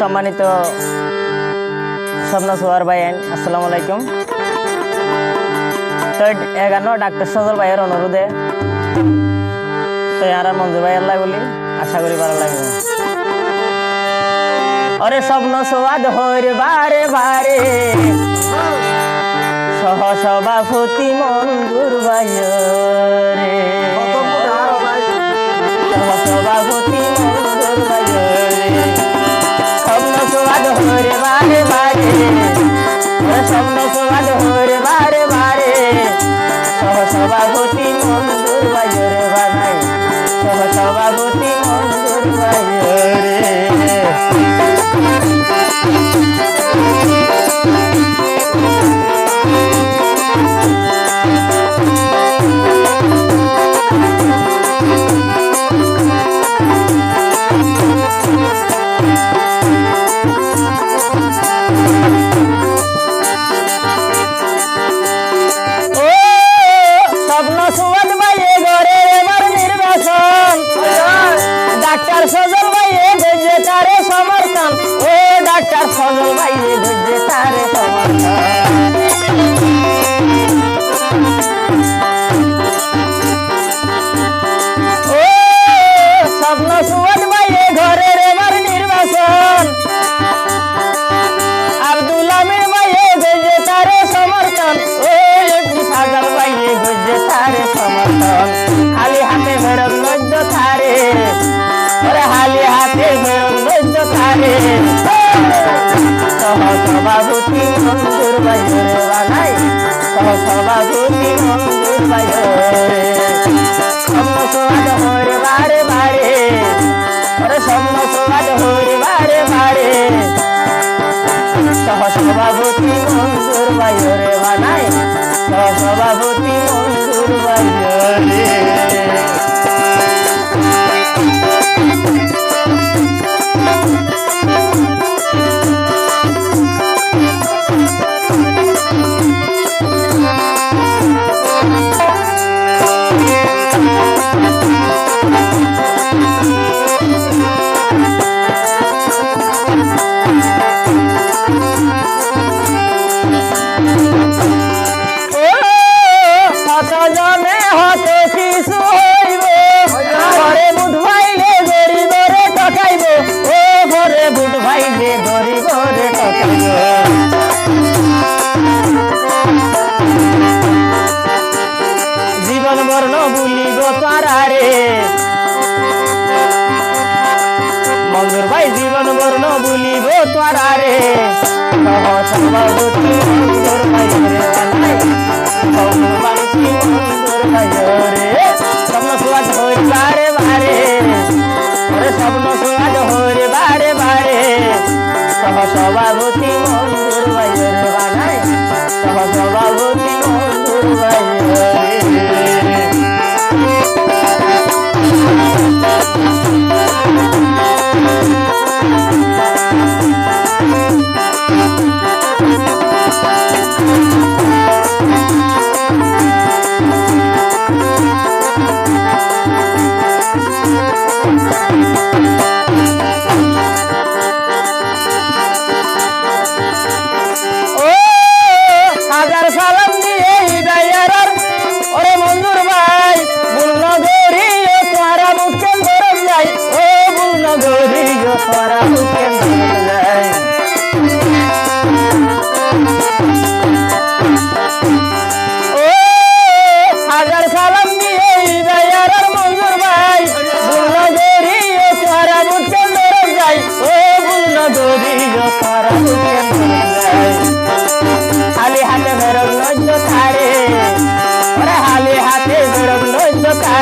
সম্মানিত স্বপ্ন সোয়ার ভাই আসসালামু আলাইকুম। তো এগানো ডাক্তার সজল ভাইয়ের অনুরোধে। তো আর মঞ্জু ভাই আল্লাহ বলি আশা করি ভালো লাগবে। অরে স্বপ্ন সোয়াদ হইরে বারে বারে সহ সভাপতি মঞ্জুর ভাই। রে সভাপতি স্বপ্ন মঞ্জুর হতে কিছু হইব। ঘরে বুট ভাইলে গরিব রে টকাইব ও ঘরে বুট ভাইলে গরিব রে টকাইব জীবন বর্ণ বুলিব তারারে মঞ্জুর ভাই, জীবন বর্ণ বুলিব তারারে সহ মঞ্জুর ভাই রে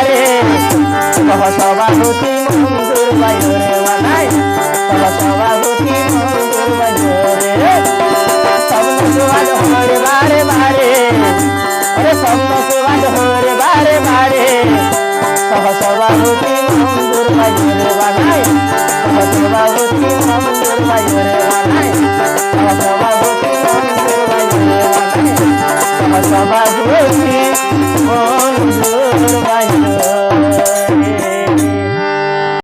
রে কহ সভাপতি মন্দুর বাইরে বানাই। কহ সভাপতি মন্দুর বাইরে সব সুবাদ হরে বারে বারে। ওরে সব সুবাদ হরে বারে বারে। কহ সভাপতি মন্দুর বাইরে বানাই। কহ সভাপতি মন্দুর বাইরে বানাই। কহ সভাপতি মন্দুর বাইরে বানাই। কহ সভাপতি